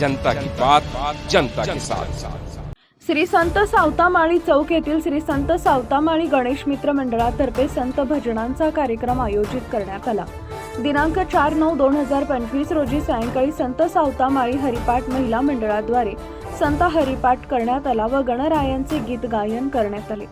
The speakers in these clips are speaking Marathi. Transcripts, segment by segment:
जनता की बात जनता के साथ। श्री संत सावतामाळी चौक येथील श्री संत सावतामाळी गणेश मित्र मंडळातर्फे संत भजनांचा कार्यक्रम आयोजित करण्यात आला. दिनांक चार नऊ दोन हजार पंचवीस रोजी सायंकाळी संत सावतामाळी हरिपाठ महिला मंडळाद्वारे संत हरिपाठ करण्यात आला व गणरायांचे गीत गायन करण्यात आले.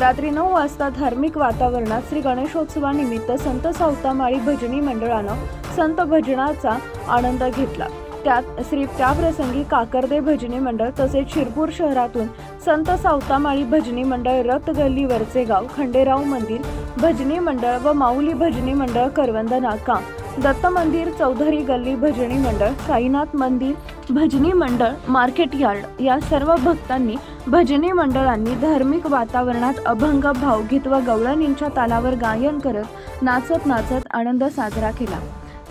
रात्री नऊ वाजता धार्मिक वातावरणात श्री गणेशोत्सवानिमित्त संत सावतामाळी भजनी मंडळानं संत भजनाचा आनंद घेतला. त्यात श्री त्याप्रसंगी काकर्दे भजनी मंडळ तसेच शिरपूर शहरातून संत सावतामाळी भजनी मंडळ रथगल्ली वरचे गाव खंडेराव मंदिर भजनी मंडळ व माऊली भजनी मंडळ करवंद नाका दत्त मंदिर चौधरी गल्ली भजनी मंडळ साईनाथ मंदिर भजनी मंडळ मार्केट यार्ड या सर्व भक्तांनी भजनी मंडळांनी धार्मिक वातावरणात अभंग भावगीत व गवळणींच्या तालावर गायन करत नाचत नाचत आनंद साजरा केला.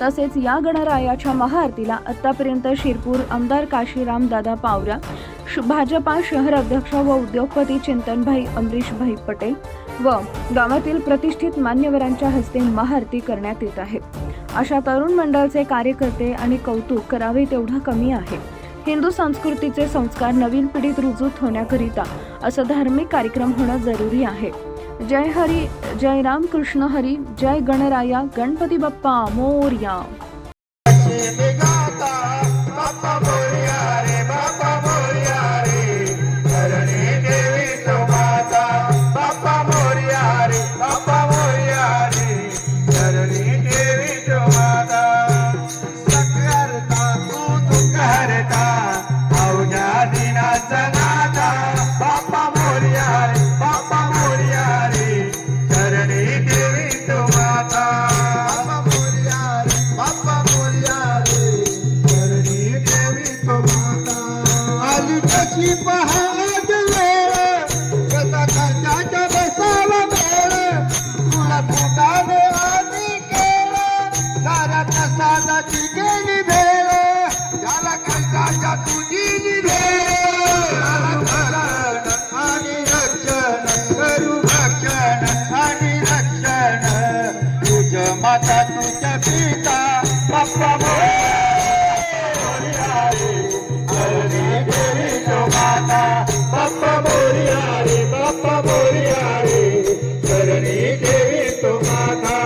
तसेच या गणरायाच्या महाआरतीला आतापर्यंत शिरपूर आमदार काशीराम दादा पावरा श- भाजपा शहर अध्यक्ष व उद्योगपती चिंतनभाई अमरीशभाई पटेल व गावातील प्रतिष्ठित मान्यवरांच्या हस्ते महाआरती करण्यात येत आहे. अशा तरुण मंडळाचे कार्यकर्ते आणि कौतुक करावे तेवढं कमी आहे. हिंदू संस्कृतीचे संस्कार नवीन पिढीत रुजूत होण्याकरिता असं धार्मिक कार्यक्रम होणं जरुरी आहे. जय हरी जय राम कृष्ण हरी जय गणराया गणपती बाप्पा मोरया। रक्षण करू भक्षण आणि रक्षण. तुझ माता तुझ्या पिता बाप्पा मोरया रे धरणी माता. बाप्पा मोरया रे बाप्पा मोरया रे धरणी देवी तो माता.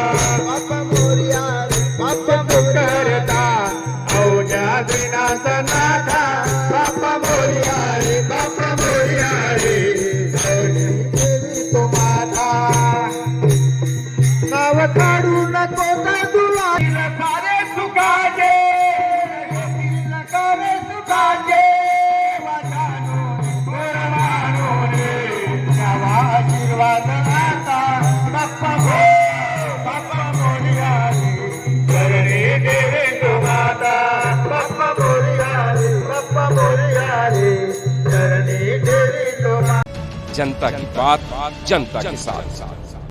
काढू नको का तुला सारे सुखाचे. जनता की बात जनता के साथ।